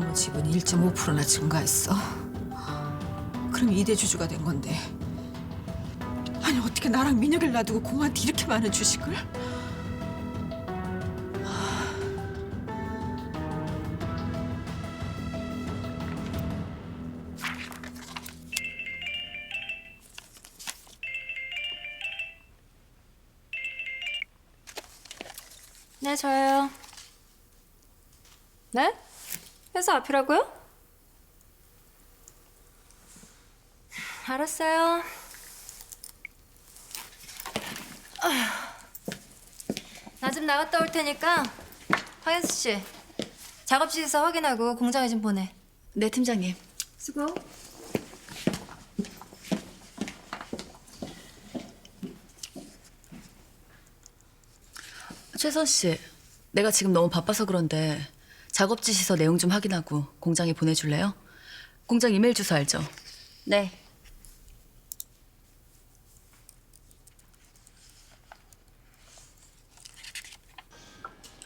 고모 지분이 1.5%나 증가했어. 그럼 이대 주주가 된 건데. 아니 어떻게 나랑 민혁이를 놔두고 고모한테 이렇게 많은 주식을? 네, 저예요. 네? 회사 앞이라고요? 알았어요. 나 좀 나갔다 올 테니까 황현수 씨 작업실에서 확인하고 공장에 좀 보내. 네, 팀장님. 수고. 최선 씨, 내가 지금 너무 바빠서 그런데 작업 지시서 내용 좀 확인하고 공장에 보내줄래요? 공장 이메일 주소 알죠? 네.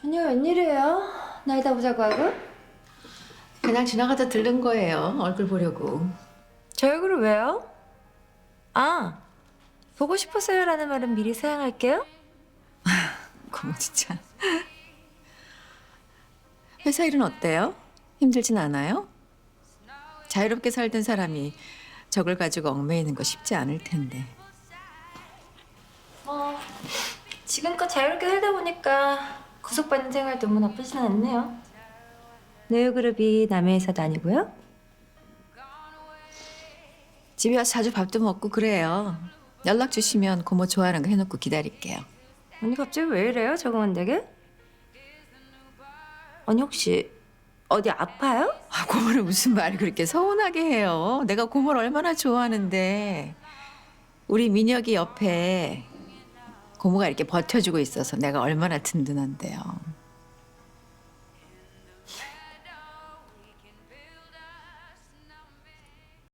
아니요, 웬일이에요? 나 이따 보자고 하고? 그냥 지나가다 들른 거예요. 얼굴 보려고. 저 얼굴을 왜요? 아, 보고 싶어서요라는 말은 미리 사양할게요. 고모 진짜. 회사 일은 어때요? 힘들진 않아요? 자유롭게 살던 사람이 적을 가지고 얽매이는 거 쉽지 않을 텐데. 뭐 지금껏 자유롭게 살다 보니까 구속받는 생활도 뭐 나쁘진 않네요. 네오그룹이 남의 회사도 아니고요. 집에 와서 자주 밥도 먹고 그래요. 연락 주시면 고모 좋아하는 거 해놓고 기다릴게요. 언니 갑자기 왜 이래요? 적응 안 되게? 언니 혹시 어디 아파요? 아, 고모는 무슨 말을 그렇게 서운하게 해요. 내가 고모를 얼마나 좋아하는데. 우리 민혁이 옆에 고모가 이렇게 버텨주고 있어서 내가 얼마나 든든한데요.